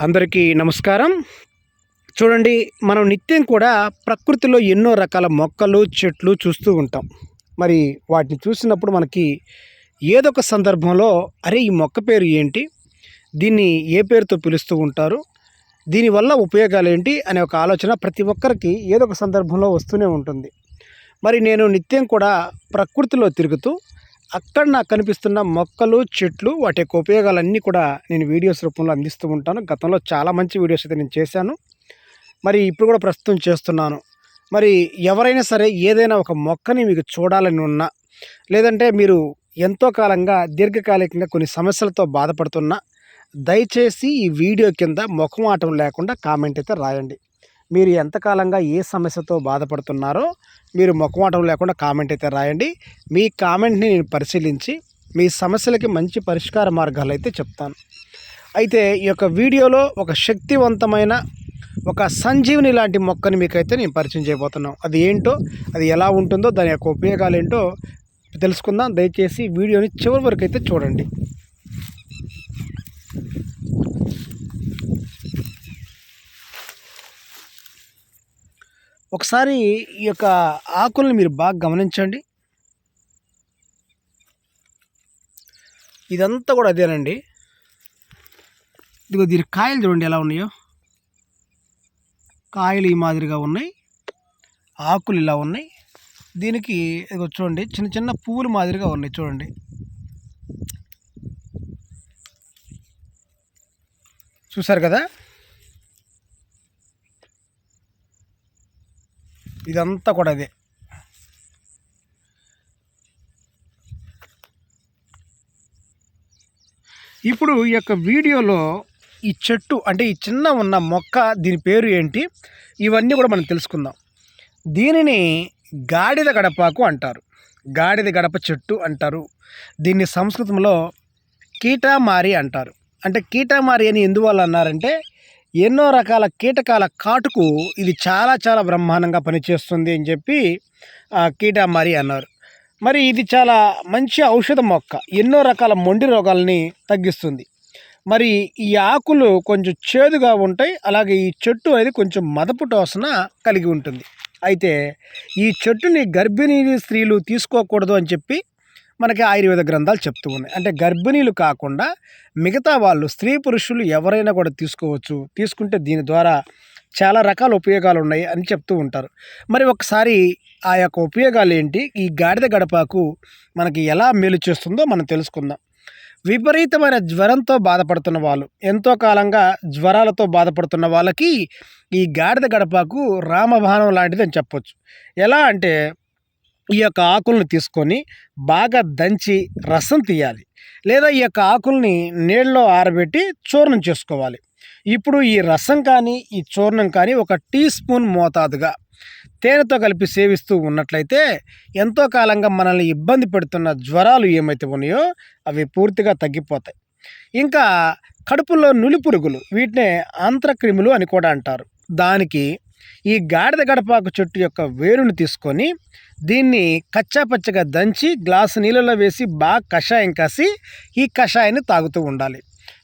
అందరికీ నమస్కారం. చూడండి మనం నిత్యం కూడా ప్రకృతిలో ఎన్నో రకాల మొక్కలు చెట్లు చూస్తూ ఉంటాం. మరి వాటిని చూసినప్పుడు మనకి ఏదో ఒక సందర్భంలో అరే ఈ మొక్క పేరు ఏంటి? దీన్ని ఏ పేరుతో పిలుస్తూ ఉంటారు? దీనివల్ల ఉపయోగాలు ఏంటి? అనే ఒక ఆలోచన ప్రతి ఒక్కరికి ఏదో ఒక సందర్భంలో వస్తూనే ఉంటుంది. మరి నేను నిత్యం కూడా ప్రకృతిలో తిరుగుతూ అక్కడ నాకు కనిపిస్తున్న మొక్కలు చెట్లు వాటి యొక్క ఉపయోగాలన్నీ కూడా నేను వీడియోస్ రూపంలో అందిస్తూ ఉంటాను. గతంలో చాలా మంచి వీడియోస్ అయితే నేను చేశాను. మరి ఇప్పుడు కూడా ప్రస్తుతం చేస్తున్నాను. మరి ఎవరైనా సరే ఏదైనా ఒక మొక్కని మీకు చూడాలని ఉన్నా లేదంటే మీరు ఎంతో కాలంగా దీర్ఘకాలికంగా కొన్ని సమస్యలతో బాధపడుతున్నా దయచేసి ఈ వీడియో కింద ముఖమాటం లేకుండా కామెంట్ అయితే రాయండి. మీరు ఎంతకాలంగా ఏ సమస్యతో బాధపడుతున్నారో మీరు మొక్కమాటం లేకుండా కామెంట్ అయితే రాయండి. మీ కామెంట్ని నేను పరిశీలించి మీ సమస్యలకి మంచి పరిష్కార మార్గాలు అయితే చెప్తాను. అయితే ఈ యొక్క వీడియోలో ఒక శక్తివంతమైన ఒక సంజీవని లాంటి మొక్కని మీకైతే నేను పరిచయం చేయబోతున్నాను అది ఏంటో అది ఎలా ఉంటుందో దాని యొక్క ఉపయోగాలు ఏంటో తెలుసుకుందాం. దయచేసి వీడియోని చివరి వరకు అయితే చూడండి. ఒకసారి ఈ యొక్క ఆకుల్ని మీరు బాగా గమనించండి. ఇదంతా కూడా అదేనండి. ఇదిగో దీని కాయలు చూడండి ఎలా ఉన్నాయో. కాయలు ఈ మాదిరిగా ఉన్నాయి. ఆకులు ఇలా ఉన్నాయి. దీనికి ఇదిగో చూడండి చిన్న చిన్న పువ్వులు మాదిరిగా ఉన్నాయి చూడండి. చూసారు కదా? ఇదంతా కూడా అదే. ఇప్పుడు ఈ యొక్క వీడియోలో ఈ చెట్టు అంటే ఈ చిన్న ఉన్న మొక్క దీని పేరు ఏంటి? ఇవన్నీ కూడా మనం తెలుసుకుందాం. దీనిని గాడిద గడపాకు అంటారు. గాడిద గడప చెట్టు అంటారు. దీన్ని సంస్కృతంలో కీటామారి అంటారు. అంటే కీటామారి అని ఎందువల్ల అన్నారంటే ఎన్నో రకాల కీటకాల కాటుకు ఇది చాలా చాలా బ్రహ్మాండంగా పనిచేస్తుంది అని చెప్పి ఆ, కీటామారి అన్నారు. మరి ఇది చాలా మంచి ఔషధ మొక్క. ఎన్నో రకాల మొండి రోగాల్ని తగ్గిస్తుంది. మరి ఈ ఆకులు కొంచెం చేదుగా ఉంటాయి అలాగే ఈ చెట్టు అనేది కొంచెం మదపు టోసన కలిగి ఉంటుంది. అయితే ఈ చెట్టుని గర్భిణీ స్త్రీలు తీసుకోకూడదు అని చెప్పి మనకి ఆయుర్వేద గ్రంథాలు చెప్తూ ఉన్నాయి. అంటే గర్భిణీలు కాకుండా మిగతా వాళ్ళు స్త్రీ పురుషులు ఎవరైనా కూడా తీసుకోవచ్చు. తీసుకుంటే దీని ద్వారా చాలా రకాల ఉపయోగాలు ఉన్నాయి అని చెప్తూ ఉంటారు. మరి ఒకసారి ఆ యొక్క ఉపయోగాలు ఏంటి? ఈ గాడిద గడపాకు మనకి ఎలా మేలు చేస్తుందో మనం తెలుసుకుందాం. విపరీతమైన జ్వరంతో బాధపడుతున్న వాళ్ళు ఎంతో కాలంగా జ్వరాలతో బాధపడుతున్న వాళ్ళకి ఈ గాడిద గడపాకు రామబాణం లాంటిది అని చెప్పొచ్చు. ఎలా అంటే ఈ యొక్క ఆకులను తీసుకొని బాగా దంచి రసం తీయాలి. లేదా ఈ యొక్క ఆకుల్ని నీళ్ళలో ఆరబెట్టి చూర్ణం చేసుకోవాలి. ఇప్పుడు ఈ రసం కానీ ఈ చూర్ణం కానీ ఒక టీ స్పూన్ మోతాదుగా తేనెతో కలిపి సేవిస్తూ ఉన్నట్లయితే ఎంతో కాలంగా మనల్ని ఇబ్బంది పెడుతున్న జ్వరాలు ఏమైతే ఉన్నాయో అవి పూర్తిగా తగ్గిపోతాయి. ఇంకా కడుపులో నులి పురుగులు వీటినే ఆంత్రక్రిములు అని కూడా అంటారు. దానికి ఈ గాడిద గడపాకు చెట్టు యొక్క వేరుని తీసుకొని దీన్ని కచ్చాపచ్చగా దంచి గ్లాసు నీళ్ళలో వేసి బాగా కషాయం కాసి ఈ కషాయాన్ని తాగుతూ ఉండాలి.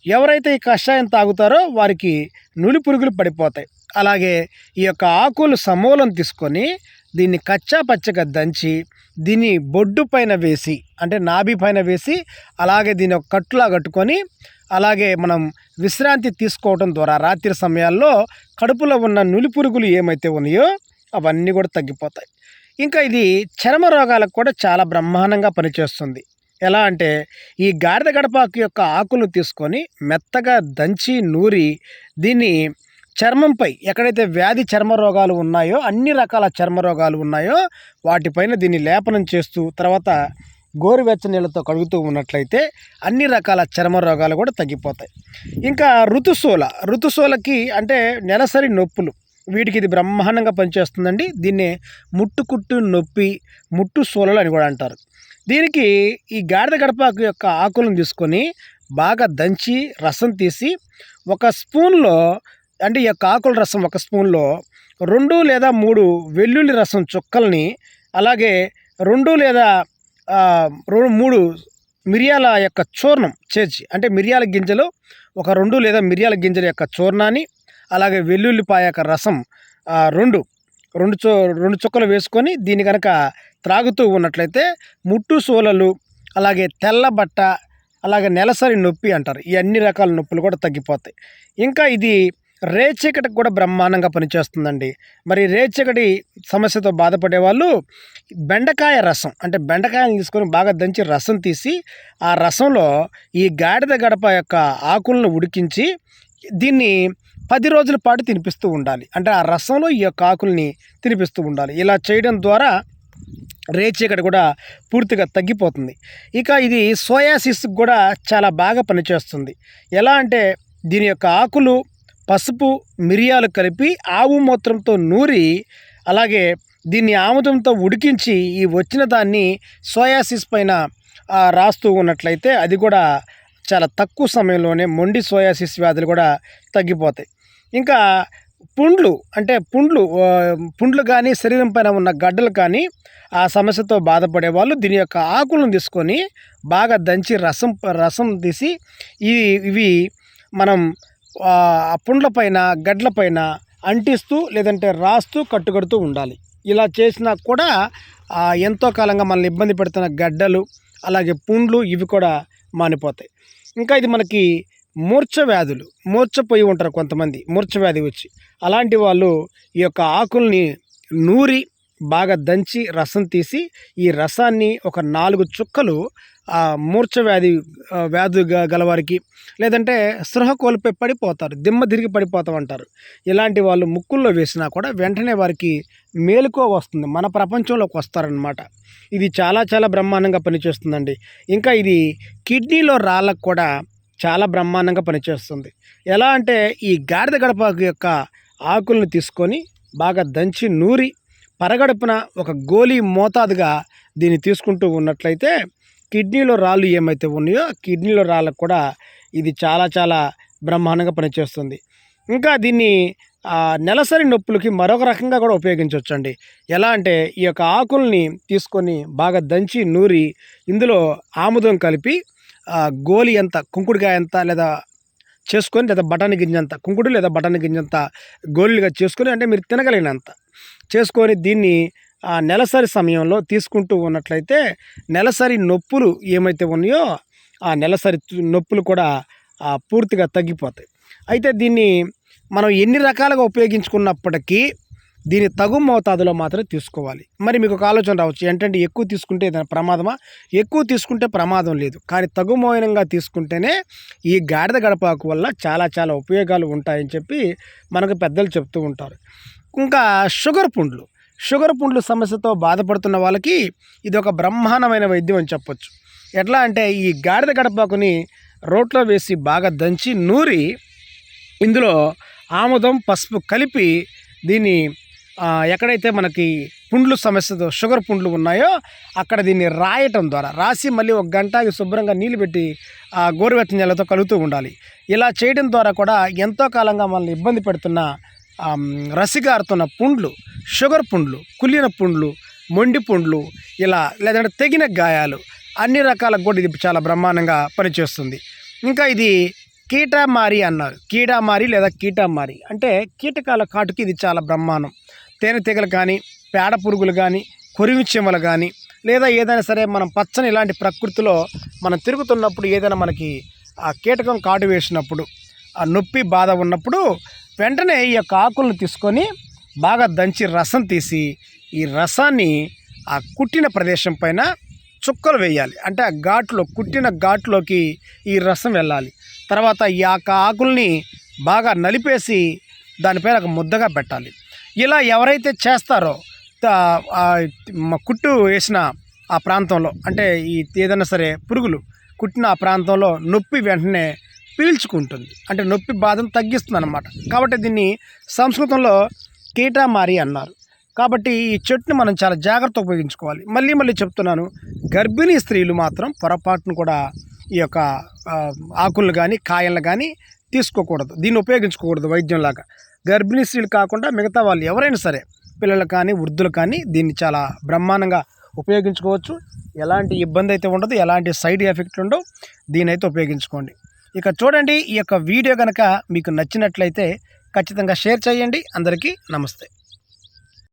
ఎవరైతే ఈ కషాయం తాగుతారో వారికి నులి పురుగులు పడిపోతాయి. అలాగే ఈ యొక్క ఆకులు సమూలం తీసుకొని దీన్ని కచ్చాపచ్చగా దంచి దీన్ని బొడ్డు పైన వేసి అంటే నాభి పైన వేసి అలాగే దీని ఒక కట్టులా కట్టుకొని అలాగే మనం విశ్రాంతి తీసుకోవడం ద్వారా రాత్రి సమయాల్లో కడుపులో ఉన్న నులి పురుగులు ఏమైతే ఉన్నాయో అవన్నీ కూడా తగ్గిపోతాయి. ఇంకా ఇది చర్మ రోగాలకు కూడా చాలా బ్రహ్మాండంగా పనిచేస్తుంది. ఎలా అంటే ఈ గాడిద గడపాకు యొక్క ఆకులు తీసుకొని మెత్తగా దంచి నూరి దీన్ని చర్మంపై ఎక్కడైతే వ్యాధి చర్మ రోగాలు ఉన్నాయో అన్ని రకాల చర్మ రోగాలు ఉన్నాయో వాటిపైన దీన్ని లేపనం చేస్తూ తర్వాత గోరువెచ్చ నీళ్ళతో కడుగుతూ ఉన్నట్లయితే అన్ని రకాల చర్మ రోగాలు కూడా తగ్గిపోతాయి. ఇంకా ఋతుశూల ఋతుశూలకి అంటే నెలసరి నొప్పులు వీటికి ఇది బ్రహ్మాండంగా పనిచేస్తుందండి. దీన్ని ముట్టుకుట్టు నొప్పి ముట్టు సూలలు అని కూడా అంటారు. దీనికి ఈ గాడిద గడపాకు యొక్క ఆకులను తీసుకొని బాగా దంచి రసం తీసి ఒక స్పూన్లో అంటే ఈ యొక్క ఆకుల రసం ఒక స్పూన్లో రెండు లేదా మూడు వెల్లుల్లి రసం చుక్కల్ని అలాగే రెండు లేదా రెండు మూడు మిరియాల యొక్క చూర్ణం చేర్చి అంటే మిరియాల గింజలు ఒక రెండు లేదా మిరియాల గింజల యొక్క చూర్ణాన్ని అలాగే వెల్లుల్లిపాయ యొక్క రసం రెండు రెండు చు రెండు చుక్కలు వేసుకొని దీన్ని కనుక త్రాగుతూ ఉన్నట్లయితే ముట్టు సోలలు అలాగే తెల్ల బట్ట అలాగే నెలసరి నొప్పి అంటారు. ఈ అన్ని రకాల నొప్పులు కూడా తగ్గిపోతాయి. ఇంకా ఇది రేచీకటికి కూడా బ్రహ్మాండంగా పనిచేస్తుందండి. మరి రేచీకటి సమస్యతో బాధపడే వాళ్ళు బెండకాయ రసం అంటే బెండకాయని తీసుకొని బాగా దంచి రసం తీసి ఆ రసంలో ఈ గాడిద గడప యొక్క ఆకులను ఉడికించి దీన్ని పది రోజుల పాటు తినిపిస్తూ ఉండాలి. అంటే ఆ రసంలో ఈ యొక్క ఆకుల్ని తినిపిస్తూ ఉండాలి. ఇలా చేయడం ద్వారా రేచీకటి కూడా పూర్తిగా తగ్గిపోతుంది. ఇక ఇది సోయాసిస్ కూడా చాలా బాగా పనిచేస్తుంది. ఎలా అంటే దీని యొక్క ఆకులు పసుపు మిరియాలు కలిపి ఆవు మూత్రంతో నూరి అలాగే దీన్ని ఆముదంతో ఉడికించి ఈ వచ్చిన దాన్ని సోయాసిస్ పైన రాస్తూ ఉన్నట్లయితే అది కూడా చాలా తక్కువ సమయంలోనే మొండి సోయాసిస్ వ్యాధులు కూడా తగ్గిపోతాయి. ఇంకా పుండ్లు అంటే పుండ్లు పుండ్లు కానీ శరీరం పైన ఉన్న గడ్డలు కానీ ఆ సమస్యతో బాధపడే వాళ్ళు దీని యొక్క ఆకులను తీసుకొని బాగా దంచి రసం రసం తీసి ఈ ఇవి మనం ఆ పుండ్ల పైన గడ్ల పైన అంటిస్తూ లేదంటే రాస్తూ కట్టుకడుతూ ఉండాలి. ఇలా చేసినా కూడా ఎంతో కాలంగా మనల్ని ఇబ్బంది పెడుతున్న గడ్డలు అలాగే పుండ్లు ఇవి కూడా మానిపోతాయి. ఇంకా ఇది మనకి మూర్ఛ వ్యాధులు. మూర్ఛపోయి ఉంటారు కొంతమంది మూర్ఛ వ్యాధి వచ్చి. అలాంటి వాళ్ళు ఈ యొక్క ఆకుల్ని నూరి బాగా దంచి రసం తీసి ఈ రసాన్ని ఒక నాలుగు చుక్కలు ఆ మూర్ఛ వ్యాధి వ్యాధి గలవారికి లేదంటే స్పృహ కోల్పోయి పడిపోతారు దిమ్మ తిరిగి పడిపోతాం అంటారు ఇలాంటి వాళ్ళు ముక్కుల్లో వేసినా కూడా వెంటనే వారికి మేలుకో వస్తుంది మన ప్రపంచంలోకి వస్తారనమాట ఇది చాలా చాలా బ్రహ్మాండంగా పనిచేస్తుందండి. ఇంకా ఇది కిడ్నీలో రాళ్ళకు కూడా చాలా బ్రహ్మాండంగా పనిచేస్తుంది. ఎలా అంటే ఈ గాడిద గడప యొక్క ఆకులను తీసుకొని బాగా దంచి నూరి పరగడుపున ఒక గోళీ మోతాదుగా దీన్ని తీసుకుంటూ ఉన్నట్లయితే కిడ్నీలో రాళ్ళు ఏమైతే ఉన్నాయో కిడ్నీలో రాళ్ళకు కూడా ఇది చాలా చాలా బ్రహ్మాండంగా పనిచేస్తుంది. ఇంకా దీన్ని నెలసరి నొప్పులకి మరొక రకంగా కూడా ఉపయోగించవచ్చండి. ఎలా అంటే ఈ యొక్క ఆకుల్ని తీసుకొని బాగా దంచి నూరి ఇందులో ఆముదం కలిపి గోలి ఎంత కుంకుడుకాయ ఎంత లేదా చేసుకొని లేదా బఠానీ గింజంత కుంకుడు లేదా బఠానీ గింజంత గోళీలుగా చేసుకొని అంటే మీరు తినగలిగినంత. చేసుకొని దీన్ని ఆ నెలసరి సమయంలో తీసుకుంటూ ఉన్నట్లయితే నెలసరి నొప్పులు ఏమైతే ఉన్నాయో ఆ నెలసరి నొప్పులు కూడా పూర్తిగా తగ్గిపోతాయి. అయితే దీన్ని మనం ఎన్ని రకాలుగా ఉపయోగించుకున్నప్పటికీ దీని తగు మోతాదులో మాత్రం తీసుకోవాలి. మరి మీకు ఒక ఆలోచన రావచ్చు. ఏంటంటే ఎక్కువ తీసుకుంటే ఏదైనా ప్రమాదమా? ఎక్కువ తీసుకుంటే ప్రమాదం లేదు. కానీ తగు మోయనంగా తీసుకుంటేనే ఈ గాడిద గడపాకు వల్ల చాలా చాలా ఉపయోగాలు ఉంటాయని చెప్పి మనకు పెద్దలు చెప్తూ ఉంటారు. ఇంకా షుగర్ పుండ్లు. షుగర్ పుండ్లు సమస్యతో బాధపడుతున్న వాళ్ళకి ఇది ఒక బ్రహ్మాండమైన వైద్యం అని చెప్పొచ్చు. ఎట్లా అంటే ఈ గాడిద గడపాకుని రోట్లో వేసి బాగా దంచి నూరి ఇందులో ఆముదం పసుపు కలిపి దీన్ని ఎక్కడైతే మనకి పుండ్లు సమస్యతో షుగర్ పుండ్లు ఉన్నాయో అక్కడ దీన్ని రాయటం ద్వారా రాసి మళ్ళీ ఒక గంట శుభ్రంగా నీళ్ళు పెట్టి ఆ గోరువెచ్చని నీళ్ళతో కలుగుతూ ఉండాలి. ఇలా చేయడం ద్వారా కూడా ఎంతో కాలంగా మనల్ని ఇబ్బంది పెడుతున్న రసిగారుతున్న పుండ్లు షుగర్ పుండ్లు కుళ్ళిన పుండ్లు మొండి పుండ్లు ఇలా లేదంటే తెగిన గాయాలు అన్ని రకాలకు కూడా ఇది చాలా బ్రహ్మాండంగా పనిచేస్తుంది. ఇంకా ఇది కీటమారి అన్నారు. కీటామారి లేదా కీటమారి అంటే కీటకాల కాటుకి ఇది చాలా బ్రహ్మాండం. తేనెటీగలు కానీ పేడ పురుగులు కానీ కొరివి కానీ లేదా ఏదైనా సరే మనం పచ్చని ఇలాంటి ప్రకృతిలో మనం తిరుగుతున్నప్పుడు ఏదైనా మనకి ఆ కీటకం కాటు వేసినప్పుడు నొప్పి బాధ ఉన్నప్పుడు వెంటనే ఈ యొక్క ఆకులను తీసుకొని బాగా దంచి రసం తీసి ఈ రసాన్ని ఆ కుట్టిన ప్రదేశం పైన చుక్కలు వేయాలి. అంటే ఆ ఘాట్లో కుట్టిన ఘాట్లోకి ఈ రసం వెళ్ళాలి. తర్వాత ఈ యొక్క ఆకుల్ని బాగా నలిపేసి దానిపైన ఒక ముద్దగా పెట్టాలి. ఇలా ఎవరైతే చేస్తారో కుట్టు వేసిన ఆ ప్రాంతంలో అంటే ఈ ఏదైనా సరే పురుగులు కుట్టిన ఆ ప్రాంతంలో నొప్పి వెంటనే పీల్చుకుంటుంది. అంటే నొప్పి బాధను తగ్గిస్తుంది అనమాట కాబట్టి దీన్ని సంస్కృతంలో కీటామారి అన్నారు. కాబట్టి ఈ చెట్టుని మనం చాలా జాగ్రత్త ఉపయోగించుకోవాలి. మళ్ళీ మళ్ళీ చెప్తున్నాను గర్భిణీ స్త్రీలు మాత్రం పొరపాటును కూడా ఈ యొక్క ఆకులను కానీ కాయలను కానీ తీసుకోకూడదు. దీన్ని ఉపయోగించుకోకూడదు వైద్యంలాగా. గర్భిణీ స్త్రీలు కాకుండా మిగతా వాళ్ళు ఎవరైనా సరే పిల్లలు కానీ వృద్ధులు కానీ దీన్ని చాలా బ్రహ్మాండంగా ఉపయోగించుకోవచ్చు. ఎలాంటి ఇబ్బంది అయితే ఉండదు ఎలాంటి సైడ్ ఎఫెక్ట్ ఉండవు. దీని అయితే ఉపయోగించుకోండి. ఇక చూడండి ఈ యొక్క వీడియో కనుక మీకు నచ్చినట్లయితే ఖచ్చితంగా షేర్ చేయండి. అందరికీ నమస్తే.